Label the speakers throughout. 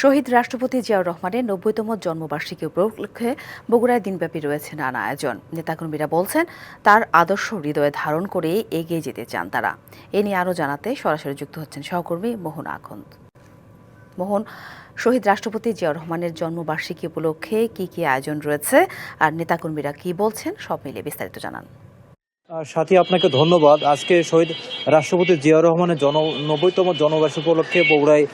Speaker 1: শহীদ রাষ্ট্রপতি জিয়াউর রহমানের নব্বইতম জন্মবার্ষিকী উপলক্ষে বগুড়ায় দিনব্যাপী রয়েছে নানা আয়োজন। নেতাকর্মীরা বলছেন, তার আদর্শ হৃদয়ে ধারণ করে এগিয়ে যেতে চান তারা। এ নিয়ে আরও জানাতে সরাসরি যুক্ত হচ্ছেন সহকর্মী মোহন আখন্দ মোহন, শহীদ রাষ্ট্রপতি জিয়াউর রহমানের জন্মবার্ষিকী উপলক্ষে কি কি আয়োজন রয়েছে আর নেতাকর্মীরা কি বলছেন সব মিলিয়ে বিস্তারিত জানান।
Speaker 2: সাথী, আপনাকে ধন্যবাদ। আজকে শহীদ রাষ্ট্রপতি জিয়াউর রহমানের জন নব্বইতম জন্মবার্ষিকী উপলক্ষে বগুড়ায়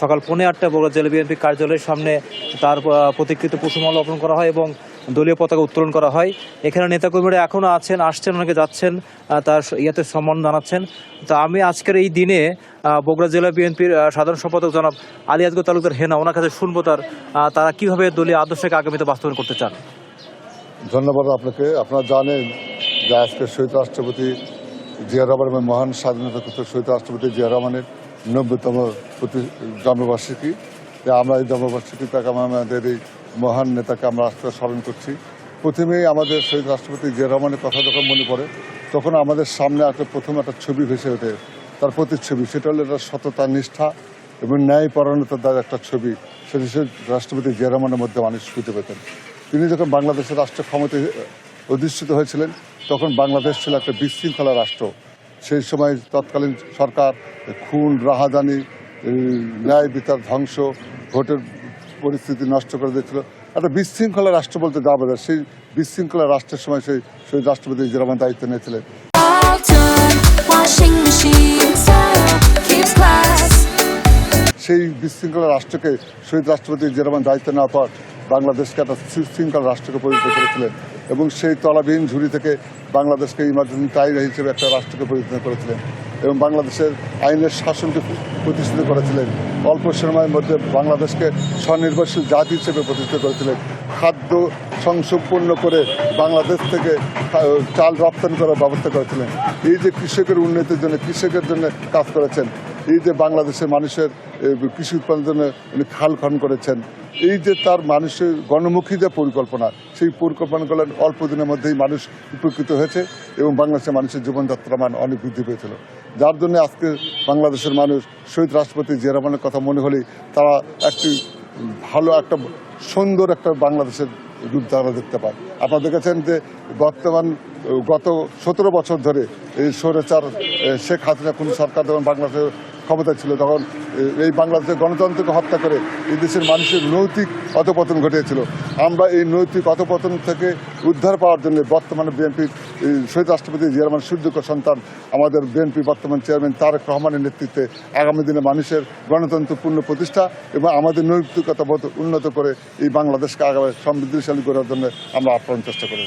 Speaker 2: সকাল পৌনে আটটা বগুড়া জেলা বিএনপি কার্যালয়ের সামনে তার প্রতিকৃত পুষ্পমাল্য অর্পণ করা হয় এবং দলীয় পতাকা উত্তোলন করা হয়। এখানে নেতাকর্মীরা এখনও আছেন, আসছেন, অনেকে যাচ্ছেন তার ইয়াতে সম্মান জানাচ্ছেন। তো আমি আজকের এই দিনে বগুড়া জেলা বিএনপির সাধারণ সম্পাদক জনাব আলী আজগর তালুকদার হেনা, ওনার কাছে শুনব তার তারা কীভাবে দলীয় আদর্শকে আগামীতে বাস্তবায়ন করতে চান।
Speaker 3: ধন্যবাদ আপনাকে। আপনারা জানেন যে আজকে শহীদ রাষ্ট্রপতি জিয়া রহমান এবং মহান স্বাধীনতা শহীদ রাষ্ট্রপতি জিয়া রহমানের নব্বইতম প্রতি জন্মবার্ষিকী। আমরা এই জন্মবার্ষিকী তাকে আমাদের এই মহান নেতাকে আমরা আজকে স্মরণ করছি। প্রথমেই আমাদের শহীদ রাষ্ট্রপতি জিয়া রহমানের কথা যখন মনে পড়ে, তখন আমাদের সামনে একটা প্রথম একটা ছবি ভেসে ওঠে, তার প্রতিচ্ছবি। সেটা হলো একটা সততা, নিষ্ঠা এবং ন্যায় পরায়ণতার দ্বারা একটা ছবি। সেটি রাষ্ট্রপতি জিয়া রহমানের মধ্যে মানুষ খুঁজে পেতেন তিনি যখন বাংলাদেশের রাষ্ট্র ক্ষমতায় অধিষ্ঠিত হয়েছিলেন তখন বাংলাদেশ ছিল একটা বিশৃঙ্খলা রাষ্ট্র। সেই সময় তৎকালীন সরকার, খুন, রাহাজানি, এই ন্যায় বিচার ধ্বংস, ভোটের পরিস্থিতি নষ্ট করে দিয়েছিল। একটা বিশৃঙ্খলা রাষ্ট্র বলতে যা বোঝায়, সেই বিশৃঙ্খলা রাষ্ট্রের সময় সেই সেই রাষ্ট্রপতি জিরামান দায়িত্ব নিয়েছিলেন. সেই বিশৃঙ্খলা রাষ্ট্রকে শহীদ রাষ্ট্রপতি যেরকম দায়িত্ব নেওয়ার পর বাংলাদেশকে একটা সুশৃঙ্খল রাষ্ট্রকে পরিণত করেছিলেন। এবং সেই তলাবিহীন ঝুড়ি থেকে বাংলাদেশকে ইমার্জেন্সি টাইগার হিসেবে একটা রাষ্ট্রকে পরিণত করেছিলেন এবং বাংলাদেশের আইনের শাসনকে প্রতিষ্ঠিত করেছিলেন। অল্প সময়ের মধ্যে বাংলাদেশকে স্বনির্ভরশীল জাতি হিসেবে প্রতিষ্ঠিত করেছিলেন। খাদ্য সংসম্পন্ন করে বাংলাদেশ থেকে চাল রপ্তানি করার ব্যবস্থা করেছিলেন। এই যে কৃষকের উন্নতির জন্য, কৃষকের জন্য কাজ করেছেন এই যে বাংলাদেশের মানুষের কৃষি উৎপাদনের জন্য উনি খাল খনন করেছেন, এই যে তার মানুষের গণমুখী যে পরিকল্পনা, সেই পরিকল্পনাগুলো অল্প দিনের মধ্যেই মানুষ উপকৃত হয়েছে এবং বাংলাদেশের মানুষের জীবনযাত্রার মান অনেক বৃদ্ধি পেয়েছিল। যার জন্য আজকে বাংলাদেশের মানুষ শহীদ রাষ্ট্রপতি জিয়া রহমানের কথা মনে হলেই তারা একটি ভালো একটা, সুন্দর একটা বাংলাদেশের রূপ তারা দেখতে পায়। আপনারা দেখেছেন যে বর্তমান, গত সতেরো বছর ধরে এই স্বৈরাচার শেখ হাসিনা, কোন সরকার যখন বাংলাদেশের ক্ষমতায় ছিল তখন এই বাংলাদেশের গণতন্ত্রকে হত্যা করে এই দেশের মানুষের নৈতিক অধপতন ঘটিয়েছিল আমরা এই নৈতিক অধপতন থেকে উদ্ধার পাওয়ার জন্য বর্তমানে বিএনপির শহীদ রাষ্ট্রপতি জিয়া রহমান সূর্যকর সন্তান, আমাদের বিএনপি বর্তমান চেয়ারম্যান তারেক রহমানের নেতৃত্বে আগামী দিনে মানুষের গণতন্ত্র পূর্ণ প্রতিষ্ঠা এবং আমাদের নৈতিকতা উন্নত করে এই বাংলাদেশকে আগামী সমৃদ্ধিশালী করার জন্য আমরা আপ্রাণ চেষ্টা করে।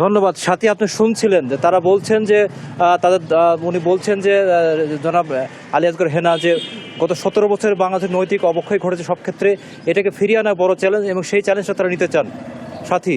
Speaker 2: ধন্যবাদ। সাথী, আপনি শুনছিলেন যে তারা বলছেন যে তাদের উনি বলছেন যে জনাব আলী আজগর হেনা যে গত সতেরো বছরের বাংলাদেশের নৈতিক অবক্ষয় ঘটেছে সব ক্ষেত্রে, এটাকে ফিরিয়ে আনা বড় চ্যালেঞ্জ এবং সেই চ্যালেঞ্জটা তারা নিতে চান। সাথী